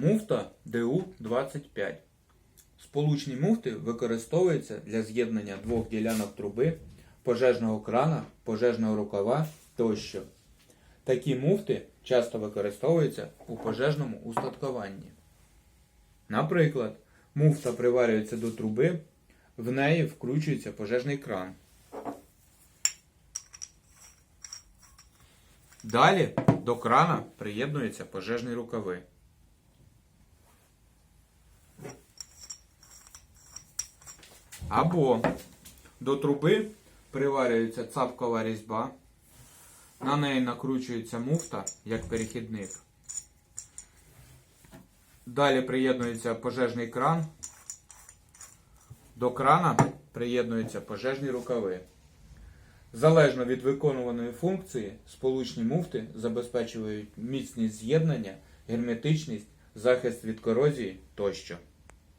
Муфта ДУ-25. Сполучні муфти використовуються для з'єднання двох ділянок труби, пожежного крана, пожежного рукава тощо. Такі муфти часто використовуються у пожежному устаткуванні. Наприклад, муфта приварюється до труби, в неї вкручується пожежний кран. Далі до крана приєднуються пожежні рукави. Або до труби приварюється цапкова різьба, на неї накручується муфта як перехідник. Далі приєднується пожежний кран. До крана приєднуються пожежні рукави. Залежно від виконуваної функції, сполучні муфти забезпечують міцність з'єднання, герметичність, захист від корозії тощо.